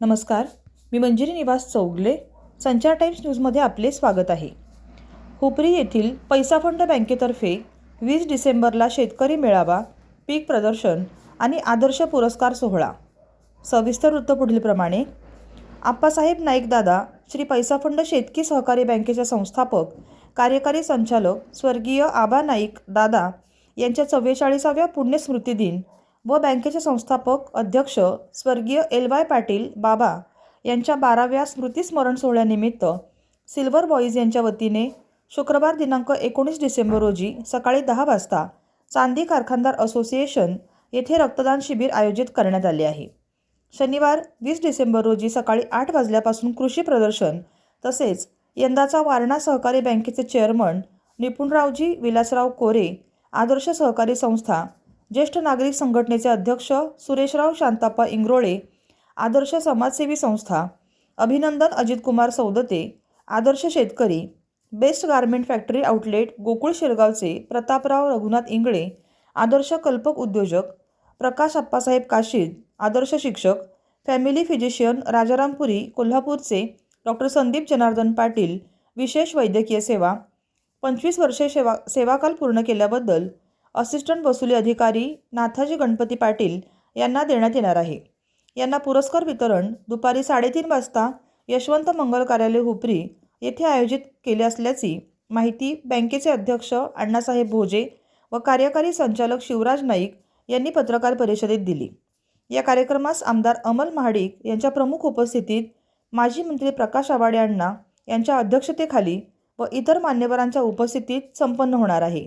नमस्कार. मी मंजिरी निवास चौगले. संचार टाइम्स न्यूजमध्ये आपले स्वागत आहे. हुपरी येथील पैसा फंड बँकेतर्फे वीस डिसेंबरला शेतकरी मेळावा पीक प्रदर्शन आणि आदर्श पुरस्कार सोहळा. सविस्तर वृत्त पुढीलप्रमाणे आप्पासाहेब नाईक दादा श्री पैसा फंड शेतकी सहकारी बँकेचे संस्थापक कार्यकारी संचालक स्वर्गीय आबा नाईक दादा यांच्या चव्वेचाळीसाव्या पुण्यस्मृती दिन व बँकेचे संस्थापक अध्यक्ष स्वर्गीय एल वाय पाटील बाबा यांच्या बाराव्या स्मृतिस्मरण सोहळ्यानिमित्त सिल्वर बॉईज यांच्या वतीने शुक्रवार दिनांक एकोणीस डिसेंबर रोजी सकाळी दहा वाजता चांदी कारखानदार असोसिएशन येथे रक्तदान शिबिर आयोजित करण्यात आले आहे. शनिवार वीस डिसेंबर रोजी सकाळी आठ वाजल्यापासून कृषी प्रदर्शन तसेच यंदाचा वारणा सहकारी बँकेचे चेअरमन निपुणरावजी विलासराव कोरे आदर्श सहकारी संस्था ज्येष्ठ नागरिक संघटनेचे अध्यक्ष सुरेशराव शांताप्पा इंग्रोळे आदर्श समाजसेवी संस्था अभिनंदन अजितकुमार सौदते आदर्श शेतकरी best garment factory outlet Gokul शिरगावचे Prataprao Raghunath Ingale आदर्श कल्पक उद्योजक प्रकाश अप्पासाहेब काशीद आदर्श शिक्षक फॅमिली फिजिशियन राजारामपुरी कोल्हापूरचे डॉक्टर संदीप जनार्दन पाटील विशेष वैद्यकीय सेवा पंचवीस वर्षे सेवा सेवाकाल पूर्ण केल्याबद्दल असिस्टंट वसुली अधिकारी नाथाजी गणपती पाटील यांना देण्यात येणार आहे. यांना पुरस्कार वितरण दुपारी साडेतीन वाजता यशवंत मंगल कार्यालय हुपरी येथे आयोजित केले असल्याची माहिती बँकेचे अध्यक्ष अण्णासाहेब भोजे व कार्यकारी संचालक शिवराज नाईक यांनी पत्रकार परिषदेत दिली. या कार्यक्रमास आमदार अमल महाडिक यांच्या प्रमुख उपस्थितीत माजी मंत्री प्रकाश आवाडे अण्णा यांच्या अध्यक्षतेखाली व इतर मान्यवरांच्या उपस्थितीत संपन्न होणार आहे.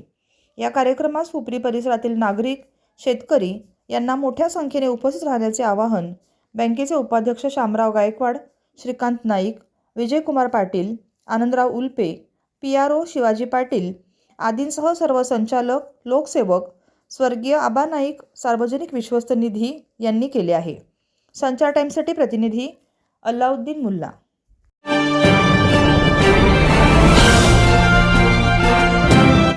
या कार्यक्रमास हुपरी परिसरातील नागरिक शेतकरी यांना मोठ्या संख्येने उपस्थित राहण्याचे आवाहन बँकेचे उपाध्यक्ष Shamrao Gaikwad Shrikant Naik Vijaykumar Patil Anandrao Ulpe P R O Shivaji Patil आदींसह सर्व संचालक लोकसेवक स्वर्गीय आबा नाईक सार्वजनिक विश्वस्त निधी यांनी केले आहे. संचार टाईमसाठी प्रतिनिधी अल्लाउद्दीन मुल्ला.